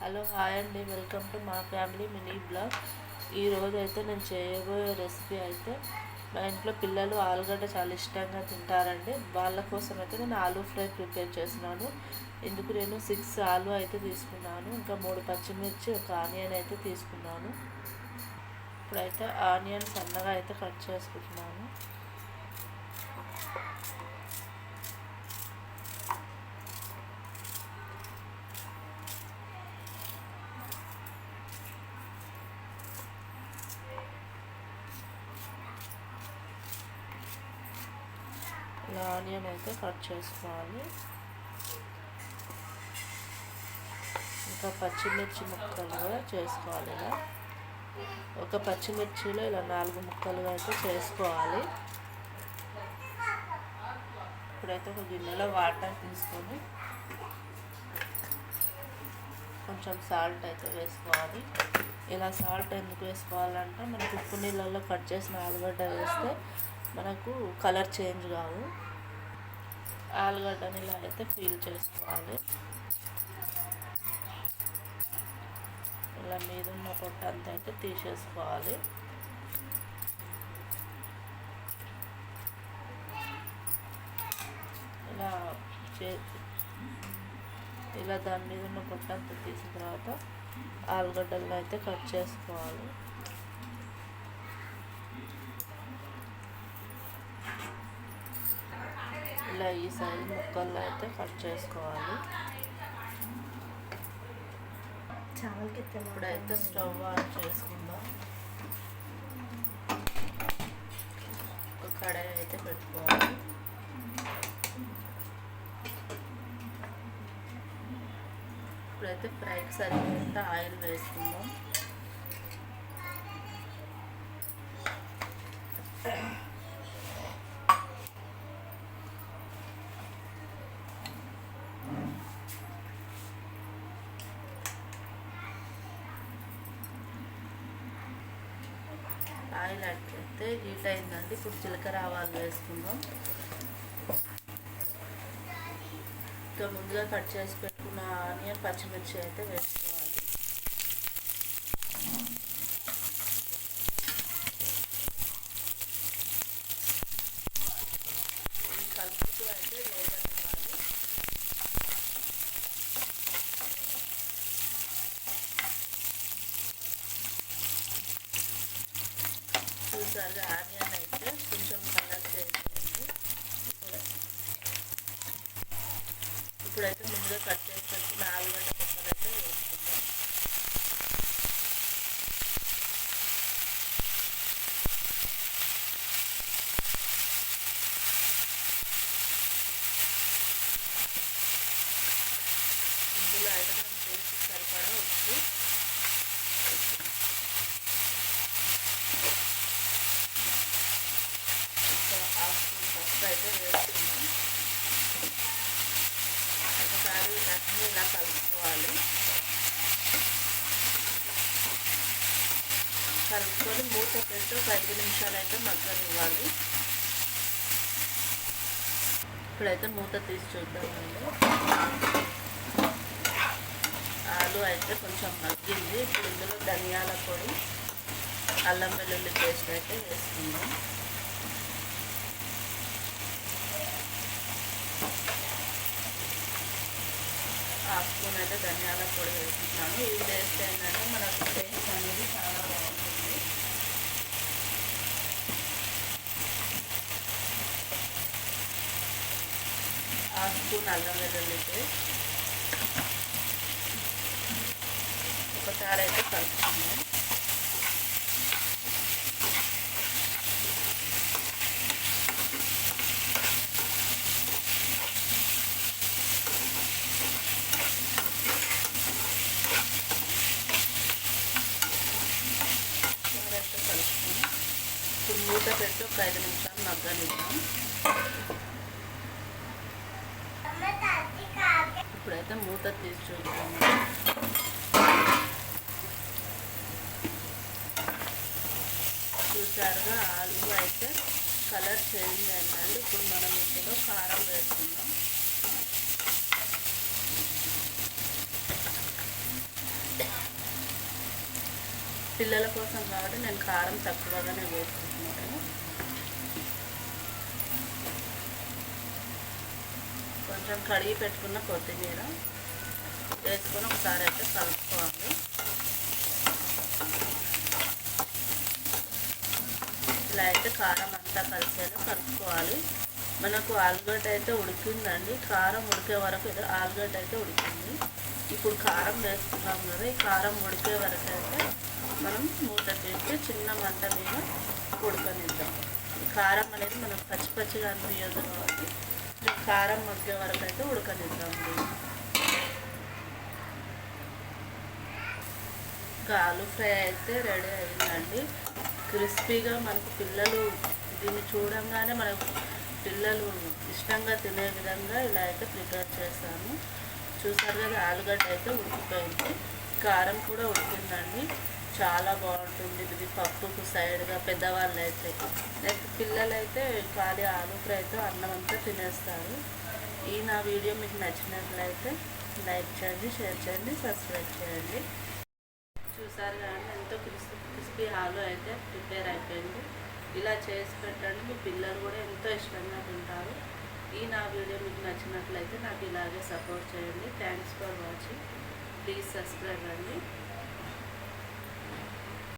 Hello hi అండి. Welcome to మా family mini blog. ఈరోజు అయితే నేను చేయబోయే రెసిపీ అయితే మా ఇంట్లో పిల్లలు ఆలుగడ్డ చాలా ఇష్టంగా తింటారండి. వాళ్ళ కోసం అయితే నేను ఆలూ ఫ్రై ప్రిపేర్ చేస్తున్నాను. ఇందుకు నేను సిక్స్ ఆలు అయితే తీసుకున్నాను. ఇంకా మూడు పచ్చిమిర్చి ఒక ఆనియన్ అయితే తీసుకున్నాను. ఇప్పుడైతే ఆనియన్ సన్నగా అయితే కట్ చేసుకుంటున్నాను. ఇలా ఆనియన్ అయితే కట్ చేసుకోవాలి. ఇంకా పచ్చిమిర్చి ముక్కలు కూడా చేసుకోవాలి ఇలా. ఒక పచ్చిమిర్చిలో ఇలా నాలుగు ముక్కలుగా అయితే చేసుకోవాలి. ఇప్పుడైతే ఒక గిన్నెలో వాటర్ తీసుకొని కొంచెం సాల్ట్ అయితే వేసుకోవాలి. ఇలా సాల్ట్ ఎందుకు వేసుకోవాలంటే మనకు ఉప్పు నీళ్ళల్లో కట్ చేసిన ఆలుగడ్డ వేస్తే మనకు కలర్ చేంజ్ కావు. ఆలుగడ్డని ఇలా అయితే ఫీల్ చేసుకోవాలి. ఇలా మీద ఉన్న పొట్ట అంతా అయితే తీసేసుకోవాలి. ఇలా చే ఇలా దాని మీద ఉన్న పొట్ట అంతా తీసిన తర్వాత ఆలుగడ్డలను అయితే కట్ చేసుకోవాలి. ఇలా ఈ సైజ్ ముక్కల్లో అయితే కట్ చేసుకోవాలి. చావల్కి ఇప్పుడైతే స్టవ్ ఆన్ చేసుకుందాం. ఒక కడాయి అయితే పెట్టుకోవాలి. ఇప్పుడైతే ఫ్రైకి సరిపోయేంత ఆయిల్ వేసుకుందాం. ఆయిల్ అయితే హీట్ అయిందండి. ఇప్పుడు జీలకర్ర ఆవాలు వేసుకుందాం. ఇంకా ముందుగా కట్ చేసి పెట్టుకున్న ఆనియన్ పచ్చిమిర్చి అయితే వేసుకోవాలి. కలుపుతూ అయితే వేగనివ్వాలి ఒకసారి ఆనియన్ అయితే కొంచెం కలర్ చేసేయండి ఇప్పుడైతే ముందుగా కట్ చేసి పెట్టుకున్న ఆలుగడ్డ ముక్కలు అయితే వేసుకుందాం ఇందులో అయితే మనం టేస్ట్ సరిపడా ఉప్పు ఒక హాఫ్ స్పూన్ పసుపు అయితే వేసుకుందాం ఒకసారి వీటన్ని ఇలా కలుపుకోవాలి కలుపుకొని మూత పెట్టి ఒక ఐదు నిమిషాలు అయితే మగ్గనివ్వాలి. ఇప్పుడైతే మూత తీసి చూద్దామండి. ఆలు అయితే కొంచెం మగ్గింది. ఇప్పుడు ఇందులో ధనియాల పొడి అల్లం వెల్లుల్లి పేస్ట్ అయితే వేసుకుందాం. హాఫ్ స్పూన్ అయితే ధనియాల పొడి వేసుకున్నాను ఇది వేస్తే ఏంటంటే మనకు టేస్ట్ అనేది చాలా బాగుంటుంది. హాఫ్ స్పూన్ అల్లం వెల్లుల్లి పేస్ట్. ఒకసారి అయితే కలుపుకుందాం ఒకసారి అయితే కలుపుకొని ఇప్పుడు మూత పెట్టి ఒక ఐదు నిమిషాలు మగ్గనిద్దాం. ఇప్పుడైతే మూత తీసి చూద్దాం చూసారుగా ఆలు అయితే కలర్ చేంజ్ అయిందండి. ఇప్పుడు మనం ఇందులో కారం వేసుకుందాం. పిల్లల కోసం కాబట్టి నేను కారం తక్కువగానే వేసుకుంటున్నాను కొంచెం కడిగి పెట్టుకున్న కొత్తిమీర వేసుకొని ఒకసారి అయితే కలుపుకోవాలి. ఇలా అయితే కారం అంతా కలిసేలా కలుపుకోవాలి. మనకు ఆలుగడ్డ అయితే ఉడికిందండి. కారం ఉడికే వరకు ఇది ఆలుగడ్డ అయితే ఉడికింది. ఇప్పుడు కారం వేసుకున్నాం కదా ఈ కారం ఉడికే వరకు అయితే మనం మూత పెట్టి చిన్న మంట మీద ఉడకనిద్దాం. కారం అనేది మనకు పచ్చి పచ్చిగా అనిపించదు కాబట్టి ఈ కారం మగ్గే వరకు అయితే ఉడకనిద్దామండి ఆలు ఫ్రై అయితే రెడీ అయిందండి. క్రిస్పీగా మనకు పిల్లలు దీన్ని చూడంగానే మనకు పిల్లలు ఇష్టంగా తినే విధంగా ఇలా అయితే ప్రిపేర్ చేశాను. చూసారు కదా ఆలుగడ్డ అయితే ఉడికిపోయింది. కారం కూడా ఉడికిందండి. చాలా బాగుంటుంది ఇది పప్పుకు సైడ్గా పెద్దవాళ్ళు అయితే. లేకపోతే పిల్లలు అయితే ఖాళీ ఆలు ఫ్రైతో అన్నం అంతా తినేస్తారు. ఈ నా వీడియో మీకు నచ్చినట్లయితే లైక్ చేయండి షేర్ చేయండి సబ్స్క్రైబ్ చేయండి. చూసారు కానీ ఎంతో క్రిస్పీ క్రిస్పీ ఆలు అయితే ప్రిపేర్ అయిపోయింది. ఇలా చేసి పెట్టండి మీ పిల్లలు కూడా ఎంతో ఇష్టంగా తింటారు. ఈ నా వీడియో మీకు నచ్చినట్లయితే నాకు ఇలాగే సపోర్ట్ చేయండి. Thanks for watching please subscribe అండి.